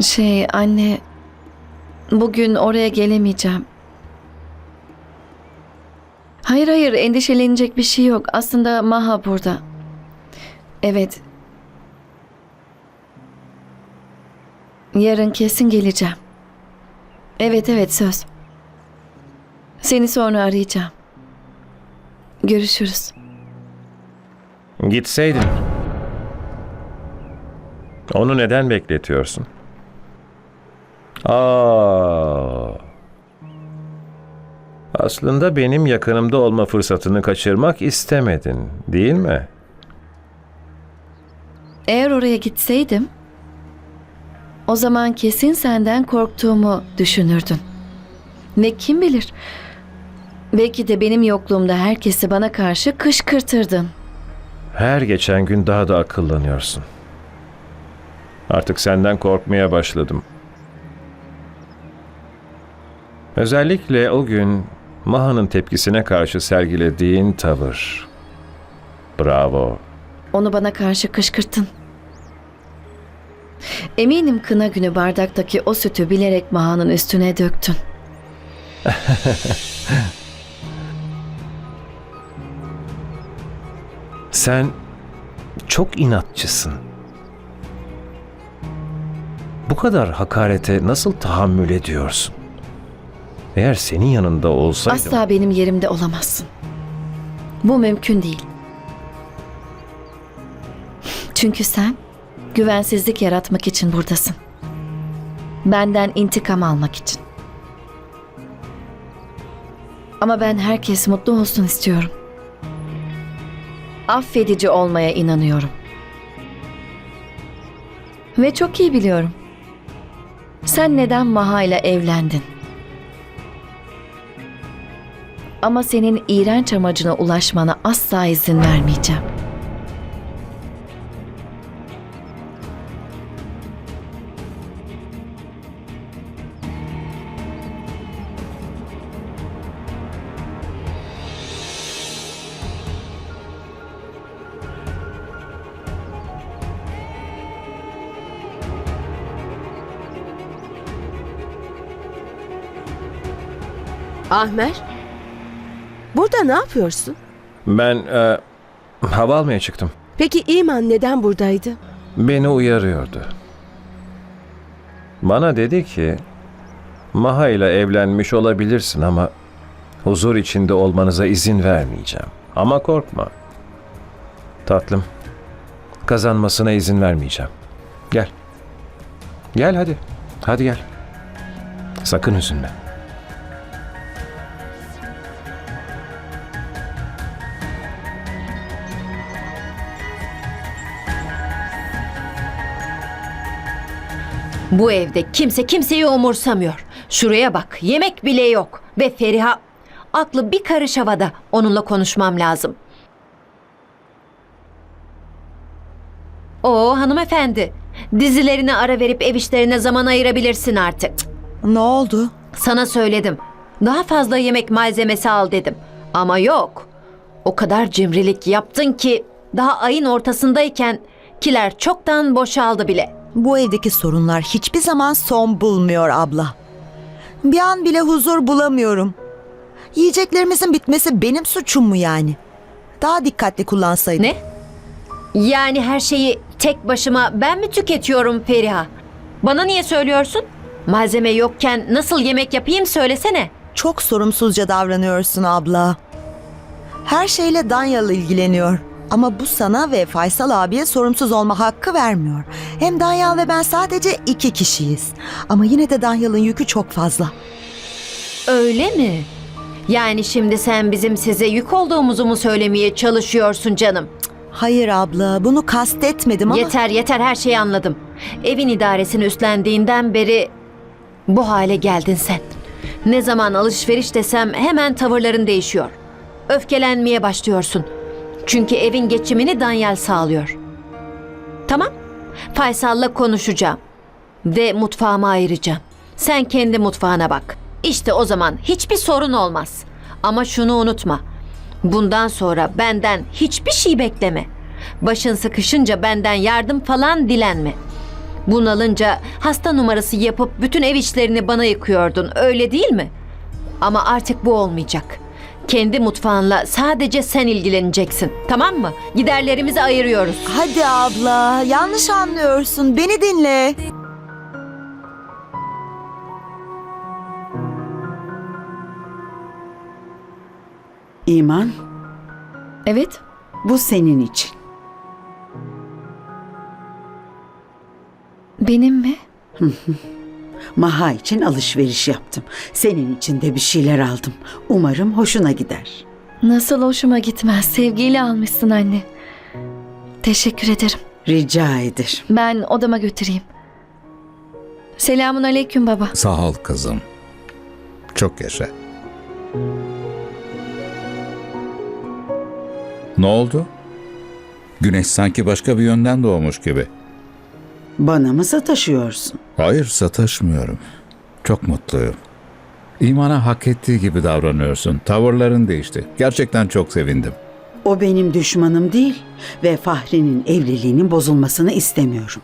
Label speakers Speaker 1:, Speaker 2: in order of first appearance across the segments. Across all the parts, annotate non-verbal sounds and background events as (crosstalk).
Speaker 1: Şey anne, bugün oraya gelemeyeceğim. Hayır hayır endişelenecek bir şey yok. Aslında Maha burada. Evet. Yarın kesin geleceğim. Evet evet söz. Seni sonra arayacağım. Görüşürüz.
Speaker 2: Gitseydin. Onu neden bekletiyorsun? Aa. Aslında benim yakınımda olma fırsatını kaçırmak istemedin, değil mi?
Speaker 1: Eğer oraya gitseydim, o zaman kesin senden korktuğumu düşünürdün. Ve kim bilir, belki de benim yokluğumda herkesi bana karşı kışkırtırdın.
Speaker 2: Her geçen gün daha da akıllanıyorsun. Artık senden korkmaya başladım. Özellikle o gün Maha'nın tepkisine karşı sergilediğin tavır. Bravo.
Speaker 1: Onu bana karşı kışkırttın. Eminim kına günü bardaktaki o sütü bilerek Maha'nın üstüne döktün. (laughs)
Speaker 2: Sen çok inatçısın. Bu kadar hakarete nasıl tahammül ediyorsun? Eğer senin yanında olsaydım...
Speaker 1: Asla benim yerimde olamazsın. Bu mümkün değil. Çünkü sen güvensizlik yaratmak için buradasın. Benden intikam almak için. Ama ben herkes mutlu olsun istiyorum. Affedici olmaya inanıyorum. Ve çok iyi biliyorum. Sen neden Maha ile evlendin? Ama senin iğrenç amacına ulaşmana asla izin vermeyeceğim.
Speaker 3: Ahmer, burada ne yapıyorsun?
Speaker 2: Ben e, hava almaya çıktım.
Speaker 3: Peki İman neden buradaydı?
Speaker 2: Beni uyarıyordu. Bana dedi ki, Maha ile evlenmiş olabilirsin ama huzur içinde olmanıza izin vermeyeceğim. Ama korkma. Tatlım, kazanmasına izin vermeyeceğim. Gel. Gel hadi. Hadi gel. Sakın üzülme.
Speaker 4: Bu evde kimse kimseyi umursamıyor. Şuraya bak, yemek bile yok. Ve Feriha aklı bir karış havada. Onunla konuşmam lazım. Oo hanımefendi, dizilerine ara verip ev işlerine zaman ayırabilirsin artık.
Speaker 5: Ne oldu?
Speaker 4: Sana söyledim. Daha fazla yemek malzemesi al dedim. Ama yok. O kadar cimrilik yaptın ki daha ayın ortasındayken kiler çoktan boşaldı bile.
Speaker 5: Bu evdeki sorunlar hiçbir zaman son bulmuyor abla. Bir an bile huzur bulamıyorum. Yiyeceklerimizin bitmesi benim suçum mu yani? Daha dikkatli kullansaydım.
Speaker 4: Ne? Yani her şeyi tek başıma ben mi tüketiyorum Feriha? Bana niye söylüyorsun? Malzeme yokken nasıl yemek yapayım söylesene.
Speaker 5: Çok sorumsuzca davranıyorsun abla. Her şeyle Danyal ilgileniyor. Ama bu sana ve Faysal abiye sorumsuz olma hakkı vermiyor. Hem Danyal ve ben sadece iki kişiyiz. Ama yine de Danyal'ın yükü çok fazla.
Speaker 4: Öyle mi? Yani şimdi sen bizim size yük olduğumuzu mu söylemeye çalışıyorsun canım?
Speaker 5: Hayır abla bunu kastetmedim ama...
Speaker 4: Yeter yeter her şeyi anladım. Evin idaresini üstlendiğinden beri bu hale geldin sen. Ne zaman alışveriş desem hemen tavırların değişiyor. Öfkelenmeye başlıyorsun. Çünkü evin geçimini Danyal sağlıyor. Tamam. Faysal'la konuşacağım. Ve mutfağıma ayıracağım. Sen kendi mutfağına bak. İşte o zaman hiçbir sorun olmaz. Ama şunu unutma. Bundan sonra benden hiçbir şey bekleme. Başın sıkışınca benden yardım falan dilenme. Bunalınca hasta numarası yapıp bütün ev işlerini bana yıkıyordun. Öyle değil mi? Ama artık bu olmayacak. Kendi mutfağınla sadece sen ilgileneceksin. Tamam mı? Giderlerimizi ayırıyoruz.
Speaker 5: Hadi abla, yanlış anlıyorsun. Beni dinle.
Speaker 6: İman,
Speaker 1: Evet.
Speaker 6: bu senin için.
Speaker 1: Benim mi?
Speaker 6: Maha için alışveriş yaptım. Senin için de bir şeyler aldım. Umarım hoşuna gider.
Speaker 1: Nasıl hoşuma gitmez. Sevgiyle almışsın anne. Teşekkür ederim.
Speaker 6: Rica ederim.
Speaker 1: Ben odama götüreyim. Selamun aleyküm baba.
Speaker 7: Sağ ol kızım. Çok yaşa. Ne oldu? Güneş sanki başka bir yönden doğmuş gibi.
Speaker 6: Bana mı sataşıyorsun?
Speaker 7: Hayır sataşmıyorum. Çok mutluyum. İmana hak ettiği gibi davranıyorsun. Tavırların değişti. Gerçekten çok sevindim.
Speaker 6: O benim düşmanım değil ve Fahri'nin evliliğinin bozulmasını istemiyorum.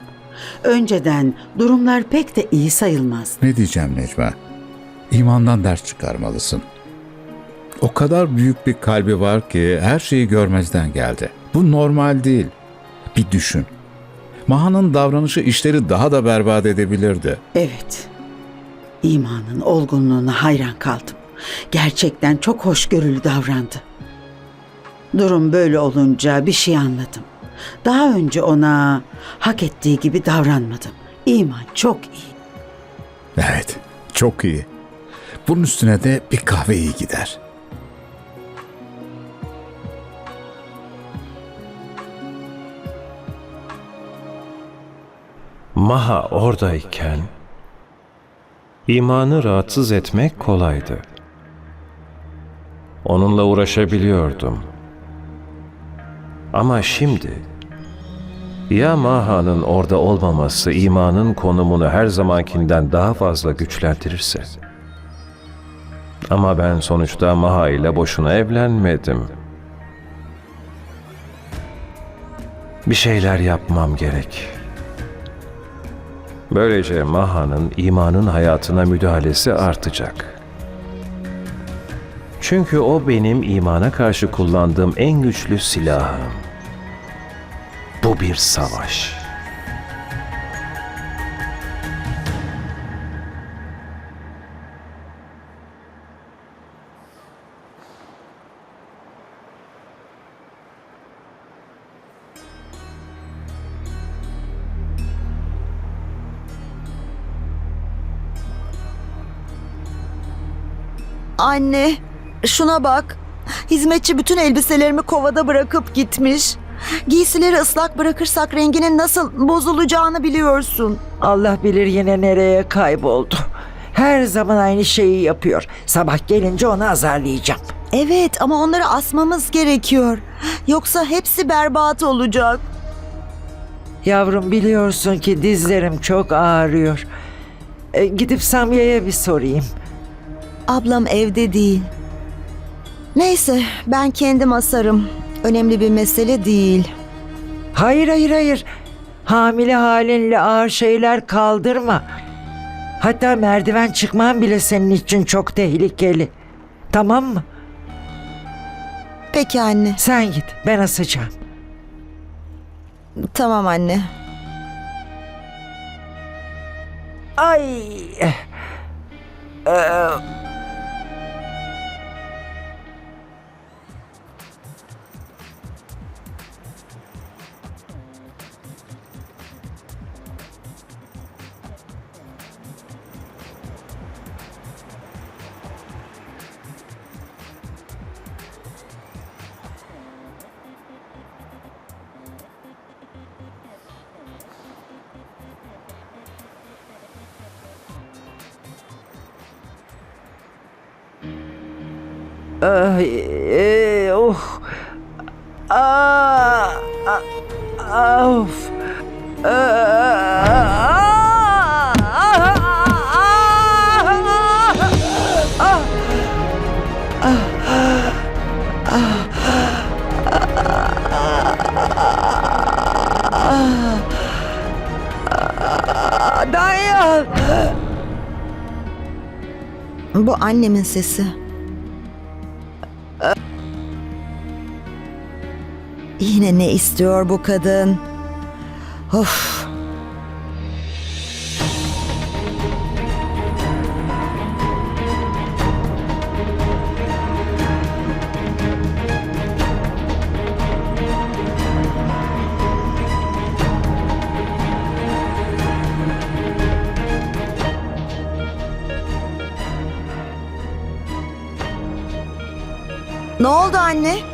Speaker 6: Önceden durumlar pek de iyi sayılmaz.
Speaker 7: Ne diyeceğim Necma? İmandan ders çıkarmalısın. O kadar büyük bir kalbi var ki her şeyi görmezden geldi. Bu normal değil. Bir düşün. Maha'nın davranışı işleri daha da berbat edebilirdi.
Speaker 6: Evet. İmanın olgunluğuna hayran kaldım. Gerçekten çok hoşgörülü davrandı. Durum böyle olunca bir şey anladım. Daha önce ona hak ettiği gibi davranmadım. İman çok iyi.
Speaker 7: Evet, çok iyi. Bunun üstüne de bir kahve iyi gider.
Speaker 2: Maha oradayken imanı rahatsız etmek kolaydı. Onunla uğraşabiliyordum. Ama şimdi ya Maha'nın orada olmaması imanın konumunu her zamankinden daha fazla güçlendirirse? Ama ben sonuçta Maha ile boşuna evlenmedim. Bir şeyler yapmam gerek. Böylece Maha'nın imanın hayatına müdahalesi artacak. Çünkü o benim imana karşı kullandığım en güçlü silahım. Bu bir savaş.
Speaker 5: Anne, şuna bak. Hizmetçi bütün elbiselerimi kovada bırakıp gitmiş. Giysileri ıslak bırakırsak renginin nasıl bozulacağını biliyorsun.
Speaker 8: Allah bilir yine nereye kayboldu. Her zaman aynı şeyi yapıyor. Sabah gelince onu azarlayacağım.
Speaker 5: Evet ama onları asmamız gerekiyor. Yoksa hepsi berbat olacak.
Speaker 8: Yavrum biliyorsun ki dizlerim çok ağrıyor. E, gidip Samya'ya bir sorayım.
Speaker 5: Ablam evde değil. Neyse ben kendim asarım. Önemli bir mesele değil.
Speaker 8: Hayır hayır hayır. Hamile halinle ağır şeyler kaldırma. Hatta merdiven çıkman bile senin için çok tehlikeli. Tamam mı?
Speaker 5: Peki anne.
Speaker 8: Sen git ben asacağım.
Speaker 5: Tamam anne.
Speaker 8: Ay. Ee, Ay, e, oh. Aa, a, a, of. Aa,
Speaker 5: Bu annemin sesi. Ne istiyor bu kadın? Of. Ne oldu anne?